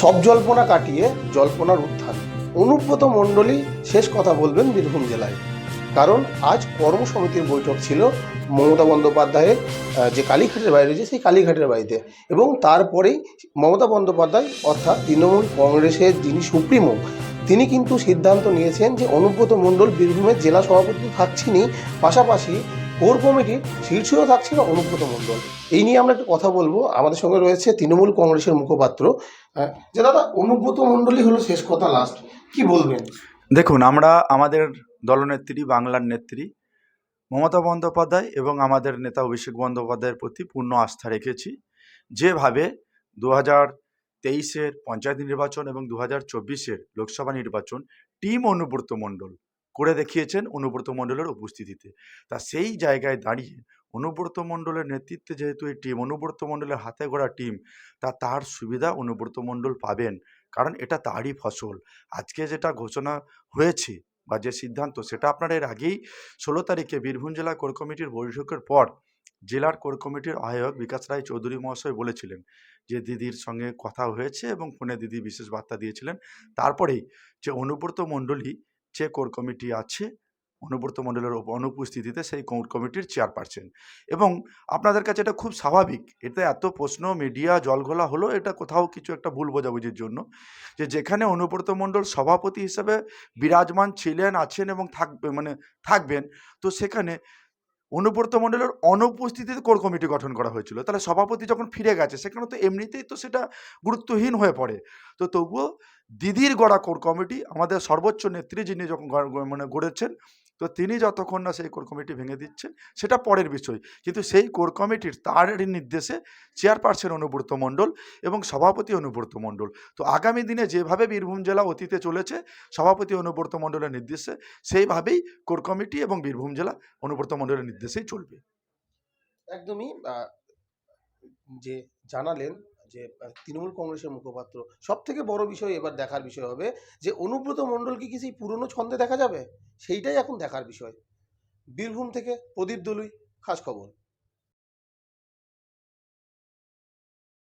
সব জল্পনা কাটিয়ে জল্পনার উত্থান। অনুব্রত মণ্ডলী শেষ কথা বলবেন বীরভূম জেলায়। কারণ আজ কর্ম সমিতির বৈঠক ছিল মমতা বন্দ্যোপাধ্যায়ের যে কালীঘাটের বাড়ি রয়েছে সেই কালীঘাটের বাড়িতে। এবং তারপরেই মমতা বন্দ্যোপাধ্যায় অর্থাৎ তৃণমূল কংগ্রেসের যিনি সুপ্রিমো, তিনি কিন্তু সিদ্ধান্ত নিয়েছেন যে অনুব্রত মণ্ডল বীরভূমের জেলা সভাপতি থাকছেনই। পাশাপাশি কোর কমিটির শীর্ষেও থাকছিল অনুব্রত মণ্ডল? এই নিয়ে আমরা একটু কথা বলব। আমাদের সঙ্গে রয়েছে তৃণমূল কংগ্রেসের মুখপাত্র। যে দাদা, অনুব্রত মণ্ডলই হলো শেষ কথা লাস্ট কি বলবেন? দেখুন, আমরা আমাদের দলনেত্রী, বাংলার নেত্রী মমতা বন্দ্যোপাধ্যায় এবং আমাদের নেতা অভিষেক বন্দ্যোপাধ্যায়ের প্রতি পূর্ণ আস্থা রেখেছি। যেভাবে দু হাজার তেইশের পঞ্চায়েত নির্বাচন এবং দু হাজার চব্বিশের লোকসভা নির্বাচন, টিম অনুব্রত মণ্ডল করে দেখিয়েছেন অনুব্রত মণ্ডলের উপস্থিতিতে। তা সেই জায়গায় দাঁড়িয়ে অনুব্রত মণ্ডলের নেতৃত্বে যেহেতু এই টিম, অনুব্রত মণ্ডলের হাতে গড়া টিম, তা তার সুবিধা অনুব্রত মণ্ডল পাবেন। কারণ এটা তারই ফসল। আজকে যেটা ঘোষণা হয়েছে বা যে সিদ্ধান্ত, সেটা আপনারা এর আগেই ষোলো তারিখে বীরভূম জেলা কোর কমিটির বৈঠকের পর জেলার কোর কমিটির আহ্বায়ক বিকাশ রায় চৌধুরী মহাশয় বলেছিলেন যে দিদির সঙ্গে কথা হয়েছে এবং ফোনে দিদি বিশেষ বার্তা দিয়েছিলেন। তারপরেই যে অনুব্রত মণ্ডলী যে কোর কমিটি আছে, অনুব্রত মণ্ডলের অনুপস্থিতিতে সেই কোর কমিটির চেয়ারপারসন। এবং আপনাদের কাছে এটা খুব স্বাভাবিক এটা এত প্রশ্ন, মিডিয়া জলঘোলা হলো, এটা কোথাও কিছু একটা ভুল বোঝাবুঝির জন্য। যে যেখানে অনুব্রত মণ্ডল সভাপতি হিসেবে বিরাজমান ছিলেন, আছেন এবং থাকবে মানে থাকবেন, তো সেখানে অনুব্রত মণ্ডলের অনুপস্থিতিতে কোর কমিটি গঠন করা হয়েছিল। তাহলে সভাপতি যখন ফিরে গেছে, সেখানে তো এমনিতেই তো সেটা গুরুত্বহীন হয়ে পড়ে। তো তবুও দিদির গড়া কোর কমিটি, আমাদের সর্বোচ্চ নেত্রী যিনি যখন মানে গড়েছেন তো তিনি যতক্ষণ না সেই কোর কমিটি ভেঙে দিচ্ছেন, সেটা পরের বিষয়। কিন্তু সেই কোর কমিটির তারই নির্দেশে চেয়ারপারসন অনুব্রত মণ্ডল এবং সভাপতি অনুব্রত মণ্ডল। তো আগামী দিনে যেভাবে বীরভূম জেলা অতীতে চলেছে, সভাপতি অনুব্রত মণ্ডলের নির্দেশে সেইভাবেই কোর কমিটি এবং বীরভূম জেলা অনুব্রত মণ্ডলের নির্দেশেই চলবে। একদমই যে জানালেন যে তৃণমূল কংগ্রেসের মুখপাত্র। সব থেকে বড় বিষয় এবার দেখার বিষয় হবে যে, অনুব্রত মণ্ডলকে কি সেই পুরনো ছন্দে দেখা যাবে? সেইটাই এখন দেখার বিষয়। বীরভূম থেকে প্রদীপ দলুই, খাস খবর।